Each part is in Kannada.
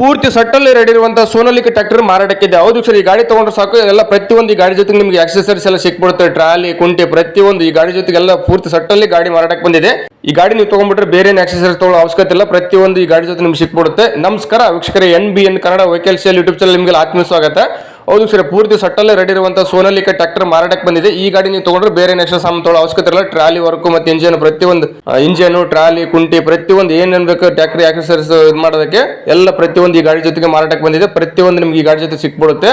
ಪೂರ್ತಿ ಸಟ್ಟಲ್ಲಿ ರೆಡಿ ಇರುವಂತಹ ಸೋನಾಲಿಕ ಟ್ರ್ಯಾಕ್ಟರ್ ಮಾರಾಟಕ್ಕಿದೆ. ಹೌದು ಸರ್, ಈ ಗಾಡಿ ತಗೊಂಡ್ರೆ ಸಾಕು. ಎಲ್ಲ ಪ್ರತಿಯೊಂದು ಈ ಗಾಡಿ ಜೊತೆಗೆ ನಿಮಗೆ ಆಕ್ಸೆಸರೀಸ್ ಎಲ್ಲ ಸಿಕ್ಬಿಡುತ್ತೆ. ಟ್ರಾಲಿ, ಕುಂಟೆ, ಪ್ರತಿಯೊಂದು ಈ ಗಾಡಿ ಜೊತೆಗೆ ಎಲ್ಲ ಪೂರ್ತಿ ಸಟ್ಟಲ್ಲಿ ಗಾಡಿ ಮಾರಾಟಕ್ಕೆ ಬಂದಿದೆ. ಈ ಗಾಡಿ ನೀವು ತಗೊಂಡ್ಬಿಟ್ರೆ ಬೇರೆ ಆಕ್ಸೆಸರೀಸ್ ತಗೊಳ್ಳೋ ಅವಶ್ಯಕತೆ ಇಲ್ಲ. ಪ್ರತಿಯೊಂದು ಈ ಗಾಡಿ ಜೊತೆ ನಿಮ್ಗೆ ಸಿಕ್ಬಿಡುತ್ತೆ. ನಮಸ್ಕಾರ, ವೀಕ್ಷಕರೇ N B N Kannada vehicle sale YouTube channel ನಿಮಗೆ ಆತ್ಮೀಯ ಸ್ವಾಗತ. ಹೌದು ಸರ್, ಪೂರ್ತಿ ಸಟ್ಟಲ್ಲೇ ರೆಡಿ ಇರುವಂತಹ ಸೋನಾಲಿಕ ಟ್ರ್ಯಾಕ್ಟರ್ ಮಾರಾಟಕ್ಕೆ ಬಂದಿದೆ. ಈ ಗಾಡಿ ನೀವು ತಗೊಂಡ್ರೆ ಬೇರೆ ನೆಕ್ಸ್ಟ್ ಸಾಮಾನು ತೊಗೊಳ್ಳೋ ಅವಶ್ಯಕತೆ ಇಲ್ಲ ಟ್ರಾಲಿ ವರ್ಕ್ ಮತ್ತೆ ಇಂಜಿನ್ ಪ್ರತಿಯೊಂದು ಇಂಜಿನ್ ಟ್ರಾಲಿ, ಕುಂಟಿ ಪ್ರತಿಯೊಂದು ಏನೇನು ಬೇಕು ಟ್ರಾಕ್ಟರ್ ಆಕ್ಸೆಸರೀಸ್ ಇದು ಮಾಡೋದಕ್ಕೆ ಎಲ್ಲ ಪ್ರತಿಯೊಂದು ಈ ಗಾಡಿ ಜೊತೆಗೆ ಮಾರಾಟಕ್ಕೆ ಬಂದಿದೆ. ಪ್ರತಿಯೊಂದು ನಿಮ್ಗೆ ಈ ಗಾಡಿ ಜೊತೆ ಸಿಕ್ಬಿಡುತ್ತೆ.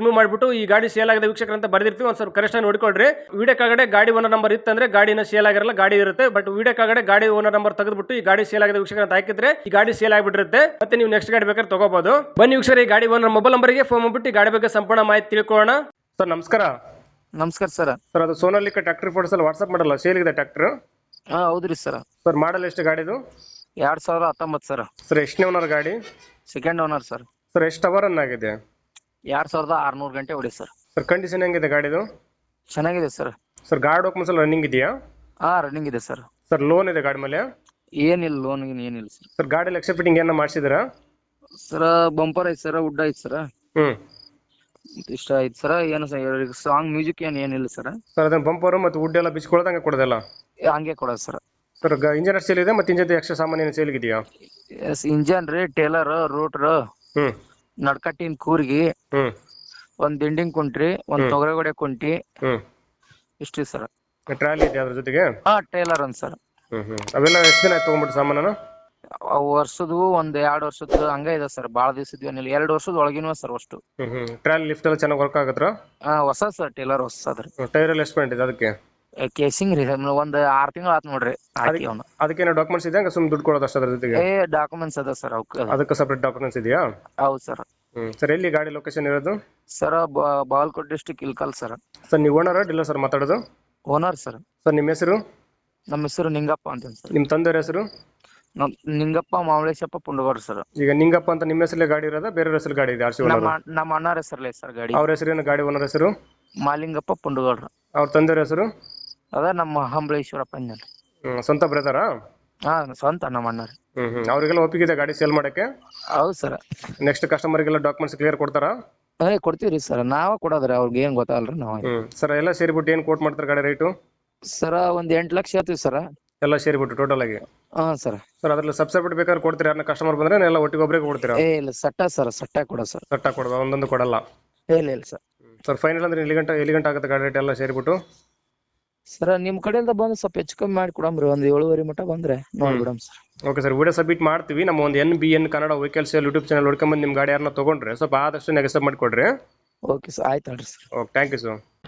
ರಿಮೂವ್ ಮಾಡಿಬಿಟ್ಟು ಈ ಗಾಡಿ ಸೇಲ್ ಆಗಿದೆ ವೀಕ್ಷಕರ ಅಂತ ಬರ್ದಿರ್ತೀವಿ ಒಂದು ಸ್ವಲ್ಪ ಕರೆಕ್ಟ್ ನೋಡ್ಕೊಳ್ರಿ. ವಿಡಿಯೋ ಕಾಗಡೆ ಗಾಡಿ ಓನರ್ ನಂಬರ್ ಇತ್ತಂದ್ರೆ ಗಾಡಿನ ಸೇಲ್ ಆಗಿರಲ್ಲ ಗಾಡಿ ಇರುತ್ತೆ. ಬಟ್ ವಿಡಿಯೋ ಕಾಗಡೆ ಗಾಡಿ ಓನರ್ ನಂಬರ್ ತೆಗೆದ್ಬಿಟ್ಟು ಈ ಗಾಡಿ ಸೇಲ್ ಆಗದ ವೀಕ್ಷಕರ ಅಂತ ಹಾಕಿದ್ರೆ ಈ ಗಾಡಿ ಸೇಲ್ ಆಗಿಬಿಟ್ಟಿರುತ್ತೆ. ಮತ್ತೆ ನೀವು ನೆಕ್ಸ್ಟ್ ಗಾಡಿ ಬೇಕಾದ್ರೆ ತಗೋಬಹುದು ಬನ್ನಿ ವೀಕ್ಷಕರು ಈ ಗಾಡಿ ಓನರ್ ಮೊಬೈಲ್ ನಂಬರ್ಗೆ ಫೋನ್ ಮಾಡ್ಬಿಟ್ಟು ಈ ಗಾಡಿ ಬಗ್ಗೆ ಸಂಪೂರ್ಣ ಮಾಹಿತಿ ತಿಳ್ಕೊಳ್ಳೋಣ. ಸರ್ ನಮಸ್ಕಾರ. ನಮಸ್ಕಾರ ಸರ್. ಸರ್ ಅದು ಸೋನಾಲಿಕ ಟ್ರ್ಯಾಕ್ಟರ್ ಫೋಟೋಸ್ ಅಲ್ಲಿ ವಾಟ್ಸ್ಆಪ್ ಮಾಡಲ್ಲ ಸೇಲ್ ಇದೆ ಟ್ರ್ಯಾಕ್ಟರ್. ಹಾ ಹೌದ್ರಿ ಸರ್. ಸರ್ ಮಾಡಲ್ ಎಷ್ಟು ಗಾಡಿದು? ಎರಡ್ ಸಾವಿರದ ಹತ್ತೊಂಬತ್ತು ಸರ್. ಸರ್ ಎಷ್ಟನೇ ಓನರ್ ಗಾಡಿ? Second owner sir. ಸರ್ ಎಷ್ಟು ಅವರ್ ಆಗಿದೆ? ಎರಡ್ ಸಾವಿರದ ಆರ್ನೂರು ಗಂಟೆ ಹೊಡಿ ಸರ್. ಸರ್ ಕಂಡೀಷನ್ ಹೆಂಗಿದೆ ಗಾಡಿದು? ಚೆನ್ನಾಗಿದೆ ಸರ್. ಸರ್ ಗಾಡಿ ಡಾಕ್ಯುಮೆಂಟ್ಸ್ ಎಲ್ಲ ರನ್ನಿಂಗ್ ಇದೆಯಾ? ಹಾ ರನ್ನಿಂಗ್ ಇದೆ ಸರ್. ಸರ್ ಲೋನ್ ಇದೆ ಗಾಡಿ ಮೇಲೆ? ಏನಿಲ್ಲ ಲೋನ್ ಗೀನ್ ಏನಿಲ್ಲ ಸರ್. ಸರ್ ಗಾಡಿ ಲಕ್ಷ ಫಿಟ್ಟಿಂಗ್ ಏನೋ ಮಾಡಿಸಿದ್ದೀರಾ? ಸರ್ ಬಂಪರ್ ಐತಿ ಸರ್ ವುಡ್ ಐತೆ ಸರ್. ಹ್ಮ್. ಇಷ್ಟ ಐತೆ ಸರ್ ಏನು ಸರ್ ಸಾಂಗ್ ಮ್ಯೂಸಿಕ್ ಏನು ಏನಿಲ್ಲ ಸರ್. ಸರ್ ಅದನ್ನ ಬಂಪರ್ ಮತ್ತು ವುಡ್ ಎಲ್ಲ ಬಿಚ್ಕೊಳ್ಳೋದಂಗೆ ಕೊಡೋದಲ್ಲ? ಹಂಗೆ ಕೊಡೋದು ಸರ್. ಸರ್ ಇಂಜನ್ ಸೇಲ್ ಇದೆ ಮತ್ತೆ ಇಂಜನ್ ಎಕ್ಸ್ಟ್ರಾ ಸಾಮಾನು ಏನು ಸೇಲ್ ಇದೆಯಾ? ಎಸ್ ಇಂಜನ್ ರೀ ಟೇಲರ್ ರೂಟ್ರ್ ಹ್ಮ್. ನಡ್ಕಟ್ಟಿನ ಕೂರ್ಗಿ ಹ್ಮ್. ಒಂದ್ ದಿಂಡಿಂಗ್ ಕುಂಟ್ರಿ ಒಂದ್. ತೊಗರೆಗೊಡೆ ಕುಂಟಿ. ಹ್ಮ್. ಇಷ್ಟ್ರಿ ಸರ್. ಟ್ರಾಲಿ ಇದೆ ಅದ್ರ ಜೊತೆಗೆ? ಹಾ ಟ್ರೇಲರ್ ಒಂದ್ ಸರ್. ಹ್ಮ್ ಹ್ಮ್. ಅವೆಲ್ಲ ಎಷ್ಟು ದಿನ ಆಯ್ತು ತೊಗೊಂಡ್ಬಿಟ್ಟು ಸಾಮಾನು ವರ್ಷದ್ದು ಒಂದ್ ಎರಡ್ ವರ್ಷದ್ದು ಹಂಗ ಇದೆ ಸರ್. ಬಾಳ ದಿವಸದ್ದು ಏನಿಲ್ಲ. ಎರಡ್ ವರ್ಷದ ಒಳಗಿನ ಸರ್ ಅಷ್ಟು. ಹ್ಮ್ ಹ್ಮ್. ಟ್ರಾಲಿ ಲಿಫ್ಟ್ ಎಲ್ಲ ಚೆನ್ನಾಗಿ ವರ್ಕ್ ಆಗತ್ರ? ಹಾ ಹೊಸ ಸರ್ ಟೇಲರ್ ಹೊಸ ಅದ್ರ ಟೈರ್ ಎಲ್ಲ ಎಷ್ಟು ಇದೆ ಅದಕ್ಕೆ? ಕೇಸಿಂಗ್ ರೀ ಒಂದ್ ಆರ್ ತಿಂಗಳ ಆತ್ ನೋಡ್ರಿ ಹಾಕಿ ಅವ್ನ. ಅದಕ್ಕೇನೋ ಡಾಕ್ಯುಮೆಂಟ್ಸ್ ಇದೆ ಸುಮ್ ದುಡ್ಡು ಕೊಡೋದು ಅಷ್ಟು ಅದ್ರ ಜೊತೆಗೆ ಏ ಡಾಕ್ಯುಮೆಂಟ್ಸ್ ಅದ ಸರ್ ಅವ್ಕ ಅದಕ್ಕೆ ಸಪ್ರೇಟ್ ಡಾಕ್ಯುಮೆಂಟ್ಸ್ ಇದೆಯಾ? ಹೌದ್ ಸರ್ ಹ್ಮ್ ಸರ್ ಎಲ್ಲಿ ಗಾಡಿ ಲೊಕೇಶನ್ ಇರೋದು? Sir Bagalkote district Ilkal sir sir ನೀವು ಓನರ್ ಡೀಲರ್ ಸರ್ ಮಾತಾಡೋದು? ಓನರ್ ಸರ್ ಸರ್ ನಿಮ್ಮ ಹೆಸರು? ನಮ್ಮ ಹೆಸರು ನಿಂಗಪ್ಪ ಅಂತ ಸರ್ ನಿಮ್ಮ ತಂದೆಯವ್ರ ಹೆಸರು? ನಮ್ ನಿಂಗಪ್ಪ ಮಾವಳೇಶಪ್ಪ ಪುಂಡಗೌಡ ಸರ್ ಈಗ ನಿಂಗಪ್ಪ ಅಂತ ನಿಮ್ಮ ಹೆಸರಲ್ಲಿ ಗಾಡಿ ಇರೋದಾ? ಬೇರೆ ಹೆಸರು ಗಾಡಿ ಇದೆ ಆರ್ ಸಿ ಓನರ್ ನಮ್ಮ ಅಣ್ಣಾರ ಹೆಸರಲ್ಲೇ ಸರ್ ಗಾಡಿ. ಅವ್ರ ಹೆಸರೇನು ಗಾಡಿ ಓನರ್ ಹೆಸರು? ಮಾಲಿಂಗಪ್ಪ ಪುಂಡಗೌಡ್ರ ಅವ್ರ ತಂದೆಯವ್ರ ಹೆಸರು? ಅದ ನಮ್ಮ ಹಂಬಳೇಶ್ವರಪ್ಪ ಅಂದ್ನಲ್ರಿ ಹ್ಮ್, ಸ್ವಂತ ಬ್ರದರಾ ಹಾ ಸ್ವಂತ ನಮ್ಮ ಅಣ್ಣಾರ ಹ್ಮ್ ಹ್ಮ್. ಅವರಿಗೆಲ್ಲ ಇದೆ ಗಾಡಿ ಸೇಲ್ ಮಾಡಕ್ಕೆ? ಹೌದ್ ಸರ್ ನೆಕ್ಸ್ಟ್ ಕಸ್ಟಮರ್ಗೆಲ್ಲ ಡಾಕ್ಯುಮೆಂಟ್ಸ್ ಕ್ಲಿಯರ್ ಕೊಡ್ತಾರಾ? ಅದೇ ಕೊಡ್ತೀವ್ರಿ ಸರ್ ನಾವ ಕೊಡೋದ್ರಿ ಅವ್ರಿಗೆ ಏನ್ ಗೊತ್ತಾಗಲ್ರಿ ನಾವ್. ಹ್ಮ್ ಸರ್ ಎಲ್ಲ ಸೇರಿಬಿಟ್ಟು ಏನು ಕೋಟ್ ಮಾಡ್ತಾರೆ ಗಾಡಿ ರೇಟು ಸರ್ ಒಂದ್ ಎಂಟ್ ಲಕ್ಷ ಹೇಳ್ತೀವಿ ಸರ್ ಎಲ್ಲ ಸೇರಿಬಿಟ್ಟು ಟೋಟಲ್ ಆಗಿ? ಹಾ ಸರ್ ಸರ್ ಅದ್ರಲ್ಲಿ ಸಬ್ಸಿಡಿ ಬೇಕಾದ್ರೆ ಕೊಡ್ತೀರಾ? ಯಾರನ್ನ ಕಸ್ಟಮರ್ ಬಂದ್ರೆ ಎಲ್ಲ ಒಟ್ಟಿಗೆ ಒಬ್ಬರಿಗೆ ಕೊಡ್ತೀರಾ? ಏ ಇಲ್ಲ ಸಟ್ಟ ಸರ್ ಸಟ್ಟ ಕೊಡೋ ಸರ್ ಸಟ್ಟ ಕೊಡೋದು? ಒಂದೊಂದು ಕೊಡಲ್ಲ? ಇಲ್ಲ ಇಲ್ಲ ಸರ್ ಸರ್ ಫೈನಲ್ ಅಂದ್ರೆ ಎಲ್ಲಿ ಗಂಟೆ ಎಲ್ಲಿ ಗಂಟೆ ಆಗುತ್ತೆ ಗಾಡಿ ರೇಟ್ ಎಲ್ಲ ಸೇರಿಬಿಟ್ಟು? ಸರ್ ನಿಮ್ ಕಡೆಯಿಂದ ಬಂದು ಸ್ವಲ್ಪ ಹೆಚ್ಚು ಕಮ್ಮಿ ಮಾಡಿ ಕೊಡಮ್ರಿ ಒಂದ್ ಏಳುವರೆ ಮಟ ಬಂದ್ರೆ ನೋಡ್ಬಿಡಮ್ sir. Okay sir video submit ಮಾಡ್ತೀವಿ. ನಮ್ಮ ಒಂದು N B N Kannada vehicle sale YouTube channel ಹುಡ್ಕೊಂಬಂದು ನಿಮ್ಮ ಗಾಡಿ ಯಾರನ್ನ ತೊಗೊಂಡ್ರೆ ಸ್ವಲ್ಪ ಆದಷ್ಟು ನೆಗೆಸಪ್ ಮಾಡಿಕೊಡ್ರಿ. ಓಕೆ ಸರ್ ಆಯ್ತು ಅಲ್ರಿ sir. Okay thank you sir